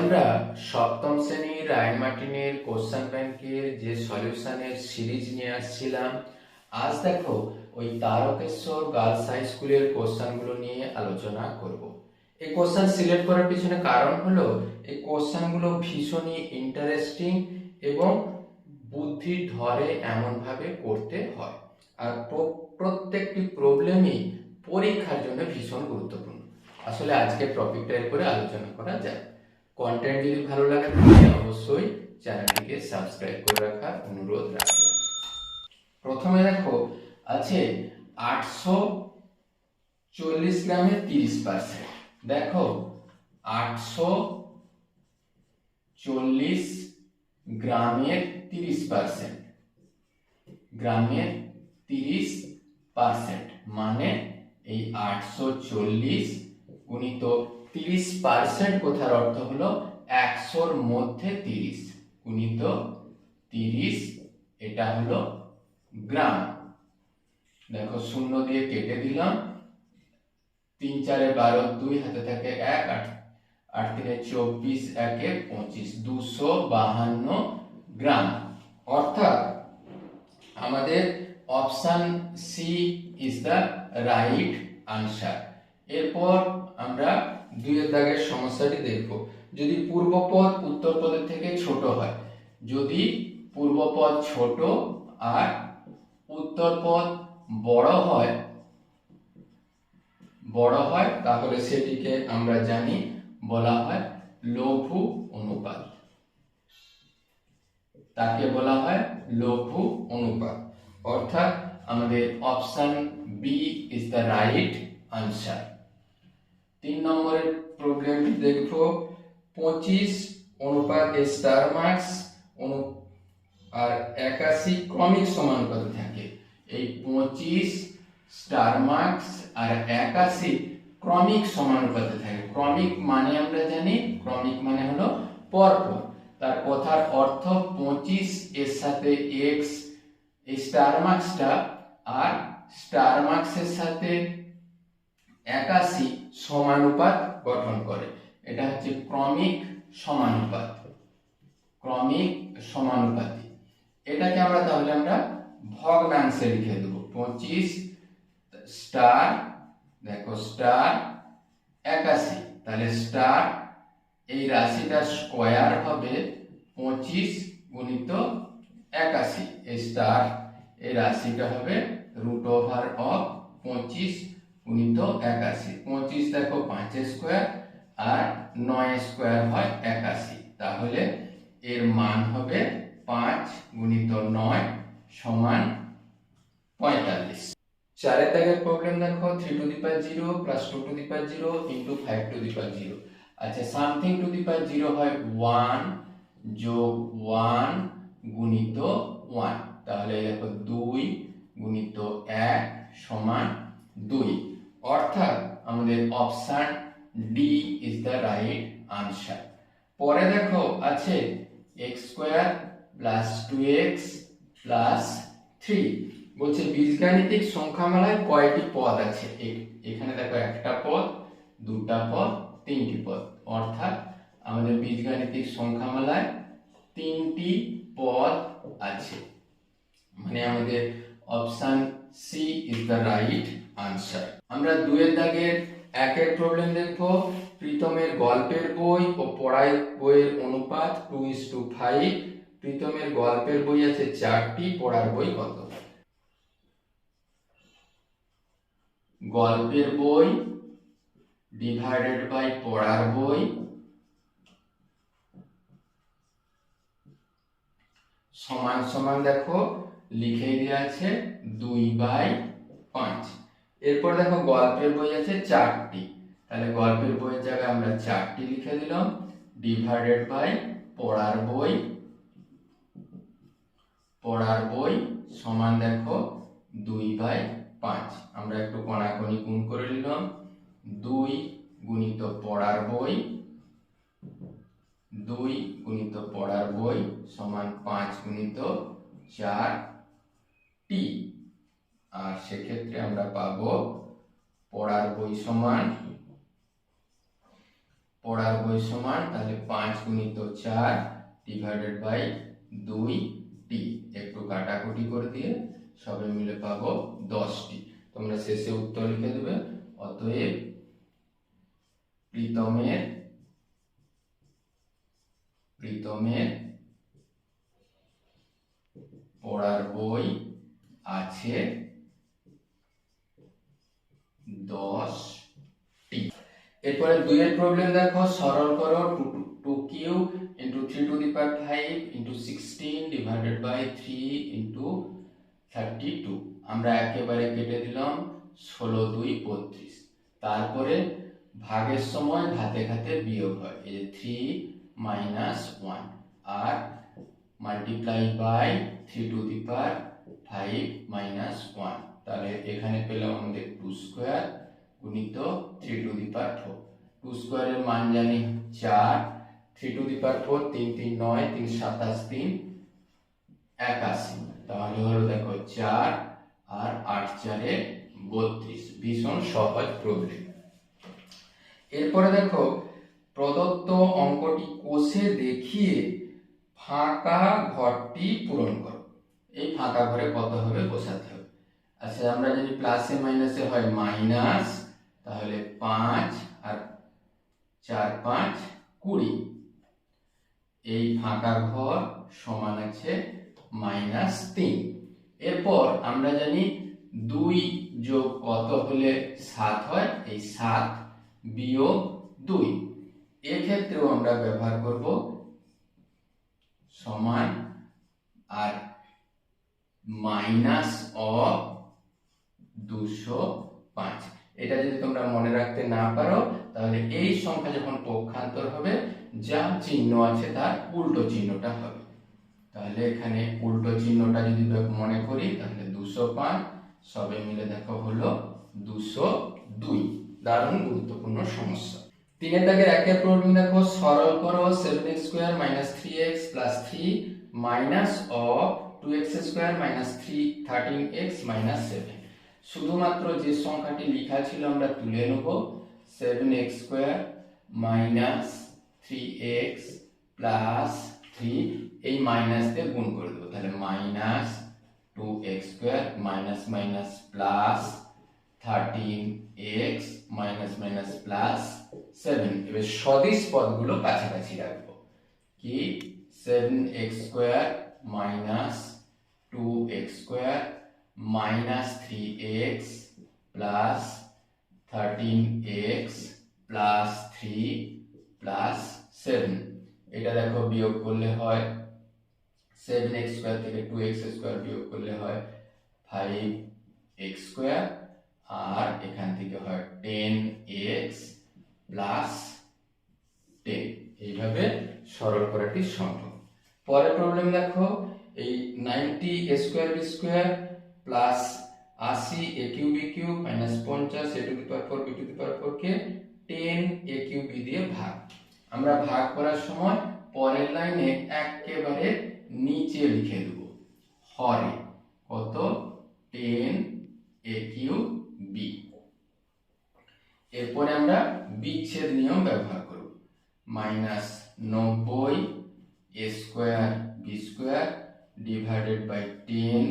আমরা সপ্তম শ্রেণির রায়ন মার্টিনের কোশ্চেন ব্যাংকের যে সলিউশনের সিরিজ নিয়ে আসছিলাম, আজ দেখো ওই তারকেশ্বর গার্লস হাই স্কুলের কোশ্চেনগুলো নিয়ে আলোচনা করব। এই কোশ্চেন সিলেক্ট করার পিছনে কারণ হলো, এই কোশ্চেনগুলো ভীষণই ইন্টারেস্টিং এবং বুদ্ধি ধরে এমনভাবে করতে হয়। আর প্রত্যেকটি প্রবলেমই পরীক্ষার জন্য ভীষণ গুরুত্বপূর্ণ। আসলে আজকে টপিকটার উপরে আলোচনা করা যায় কন্টেন্ট যদি ভালো লাগে তাহলে অবশ্যই চ্যানেলটিকে সাবস্ক্রাইব করে রাখার অনুরোধ রাখলাম প্রথমে দেখো, আছে আটশো চল্লিশ গ্রামের তিরিশ পার্সেন্ট দেখো, আটশো চল্লিশ গ্রামের তিরিশ পার্সেন্ট গ্রামের তিরিশ পার্সেন্ট মানে এই আটশো চল্লিশ গুণিত তিরিশ পার্সেন্ট কথার অর্থ হলো একশোর মধ্যে তিরিশ। গুণিত তিরিশ, এটা হলো গ্রাম। দেখো শূন্য দিয়ে কেটে দিলাম। তিন চারে বারো, দুই হাতে থাকে এক, আট। আট তিনে চব্বিশ, একে পঁচিশ। দুশো বাহান্ন গ্রাম। অর্থাৎ আমাদের option C is the right answer. এরপর আমরা দুইয়ের দাগের সমস্যাটি দেখব। যদি পূর্বপদ উত্তর পদের থেকে ছোট হয়, যদি পূর্বপদ ছোট আর উত্তর পদ বড় হয় বড় হয়, তাহলে সেটিকে আমরা জানি, বলা হয় লঘু অনুপাত। তাকে বলা হয় লঘু অনুপাত। অর্থাৎ আমাদের option B is the right answer. দেখব পঁচিশ অনুপাত স্টার মার্কস অনু আর একাশি ক্রমিক সমানুপাতে থাকে। এই পঁচিশ স্টার মার্কস আর একাশি ক্রমিক সমানুপাতে থাকে। ক্রমিক মানে আমরা জানি, ক্রমিক মানে হলো পরপর। তার কথার অর্থ পঁচিশ এর সাথে এক্স এই স্টার মার্কসটা আর স্টার মার্কসের সাথে একাশি সমানুপাত গঠন করে। এটা হচ্ছে ক্রমিক সমানুপাত। ক্রমিক সমানুপাতি। এটাকে আমরা তাহলে আমরা ভগ্নাংশে লিখে দেবো। পঁচিশ স্টার, দেখো স্টার একাশি। তাহলে স্টার এই রাশিটা স্কোয়ার হবে পঁচিশ গুণিত একাশি। এই স্টার এই রাশিটা হবে রুট ওভার অফ পঁচিশ গুণিত একাশি। পঁচিশ দেখো পাঁচের স্কোয়ার আর নয় স্কোয়ার হয় একাশি। তাহলে এর মান হবে পাঁচ গুণিত নয় সমান পঁয়তাল্লিশ। চারের দাগের প্রবলেম দেখো three to the power zero plus two to the power zero into five to the power zero আচ্ছা something to the power zero হয় ওয়ান যোগ ওয়ান গুণিত ওয়ান তাহলে দেখো দুই গুণিত এক সমান দুই। অর্থাৎ আমাদের option D is the right answer পরে দেখো, আছে x square plus two x plus three বলছে বীজগাণিতিক সংখ্যামালায় কয়টি পদ আছে? এখানে দেখো একটা পদ, দুটা পদ, তিনটি পদ। অর্থাৎ আমাদের বীজগাণিতিক সংখ্যামালায় তিনটি পদ আছে। মানে আমাদের option C is the right answer আমরা দুয়ের দাগের একের প্রবলেম দেখব প্রীতমের গল্পের বই ও পড়াই বইয়ের অনুপাত টু ইস টু ফাইভ প্রীতমের গল্পের বই আছে চারটি, পড়ার বই কত? গল্পের বই ডিভাইডেড বাই পড়ার বই। সমান সমান দেখো, লিখে দেওয়া আছে দুই বাই পাঁচ। এরপর দেখো গল্পের বই আছে চারটি। তাহলে গল্পের বইয়ের জায়গায় আমরা চারটি লিখে দিলাম। ডিভাইডেড বাই পড়ার বই। পড়ার বই সমান দেখো দুই বাই পাঁচ। আমরা একটু কণাকণি গুণ করে নিলাম। দুই গুণিত পড়ার বই। দুই গুণিত পড়ার বই সমান পাঁচ গুণিত চার টি আর সেক্ষেত্রে আমরা পাব পড়ার বই সমান পড়ার বই সমান তাহলে পাঁচ গুণিত চার ডিভাইডেড বাই দুই টি একটু কাটাকুটি করে দিয়ে সবে মিলে পাবো দশটি তোমরা শেষে উত্তর লিখে দেবে, অতএব প্রীতমের প্রীতমের পড়ার বই আছে দশটি এরপরে দুইয়ের প্রবলেম দেখো, সরল করো two two q into three to the power five into sixteen divided by three into thirty two আমরা একেবারে কেটে দিলাম ষোলো, দুই, বত্রিশ। তারপরে ভাগের সময় ঘাতে ঘাতে বিয়োগ হয়, এই যে three minus one R multiply by three to the power five minus one তাহলে এখানে পেলাম আমাদের টু স্কোয়ার গুণিত three to the power four two স্কোয়ারের মান জানি চার three to the power four তিন তিন, নয়, তিন, সাতাশ, তিন, একাশি। তাহলে হলো দেখো চার আর আট চারে বত্রিশ। ভীষণ সহজ প্রবলেম এরপরে দেখো প্রদত্ত অঙ্কটি কোষে দেখিয়ে ফাঁকা ঘরটি পূরণ করো। এই ফাঁকা ঘরে কত হবে বসাতে হবে? আচ্ছা আমরা যদি প্লাসে মাইনাসে হয় মাইনাস তাহলে পাঁচ আর চার পাঁচ কুড়ি। এই ফাঁকা ঘর সমান আছে মাইনাস তিন। এরপর আমরা জানি দুই যোগ কত হলে সাত হয়? এই সাত বিয়োগ দুই। এক্ষেত্রেও আমরা ব্যবহার করব সমান আর মাইনাস অফ দুশো পাঁচ। এটা যদি তোমরা মনে রাখতে না পারো, তাহলে এই সংখ্যা যখন পক্ষান্তর হবে, যা চিহ্ন আছে তার উল্টো চিহ্নটা হবে। তাহলে এখানে উল্টো চিহ্নটা যদি মনে করি, তাহলে দুশো পাঁচ, সবে মিলে দেখো হলো দুশো দুই। দারুণ গুরুত্বপূর্ণ সমস্যা। তিনের দাগের একের প্রবলেম দেখো, সরল করো seven x square minus three x plus three minus of two x square minus three thirteen x minus seven শুধুমাত্র যে সংখ্যাটি লেখা ছিল আমরা তুলে নেব seven x square minus three x plus three এই মাইনাস দিয়ে গুণ করে দেবো। তাহলে minus two x square minus minus plus thirteen x minus minus plus seven এবার সদিশ পদগুলো কাছাকাছি রাখব। কি? Seven x square minus two x square minus three x plus thirteen x plus three plus seven এটা দেখো বিয়োগ করলে হয় সেভেন এক্স স্কোয়ার থেকে টু এক্স স্কোয়ার বিয়োগ করলে হয় ফাইভ এক্স স্কোয়ার আর এখান থেকে হয় টেন এক্স প্লাস টেন এইভাবে সরল করাটি সম্ভব পরের প্রবলেম দেখো, এই ninety square b square plus আশি a q b q minus পঞ্চাশ a to the power four b to the power four K ten a Q b দিয়ে ভাগ। আমরা ভাগ করার সময় পরের লাইনে একেবারে নিচে লিখে দেব। হরে, কত? টেন এ কিউ বি এরপরে আমরা বিচ্ছেদ নিয়ম ব্যবহার করব। মাইনাস নব্বই a square b square divided by ten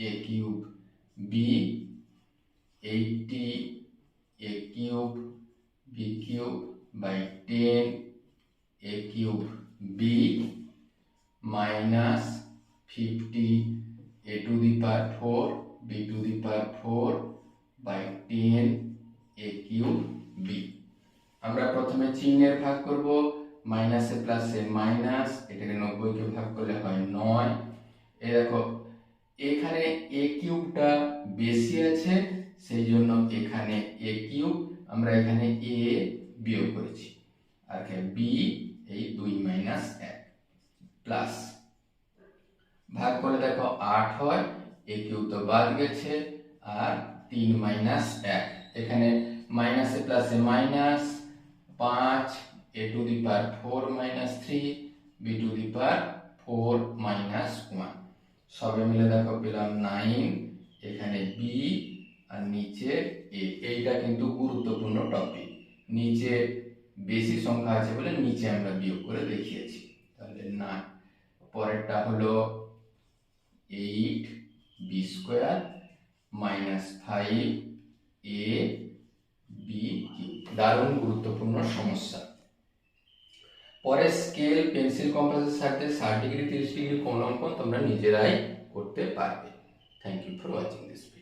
a cube b eighty a cube b cube by ten a cube b minus fifty a to the power four b to the power four by ten a cube b আমরা প্রথমে চিহ্নের ভাগ করব মাইনাসে প্লাসে minus এটাকে নব্বইকে ভাগ করলে হয় নয়। এ দেখো, এখানে এ কিউবটা বেশি আছে সেই জন্য এখানে এ কিউব আমরা এখানে এ বিয়োগ করেছি। আর বি এই দুই মাইনাস এক প্লাস ভাগ করে দেখো, আট হয় এ কিউব তো বাদ গেছে, আর তিন মাইনাস এক। এখানে মাইনাসে প্লাসে মাইনাস পাঁচ, a to the power four minus three b to the power four minus one সবে মিলে দেখো পেলাম নাইন এখানে বি আর নিচে এ এইটা কিন্তু গুরুত্বপূর্ণ টপিক নিচে বেশি সংখ্যা আছে বলে নিচে আমরা বিয়োগ করে দেখিয়েছি। তাহলে না পরেরটা হলো eight b square minus five a b দারুণ গুরুত্বপূর্ণ সমস্যা। পরে স্কেল পেন্সিল কম্পাসের সাথে ষাট ডিগ্রি, তিরিশ ডিগ্রি কোন অঙ্কন তোমরা নিজেরাই করতে পারবে। Thank you for watching this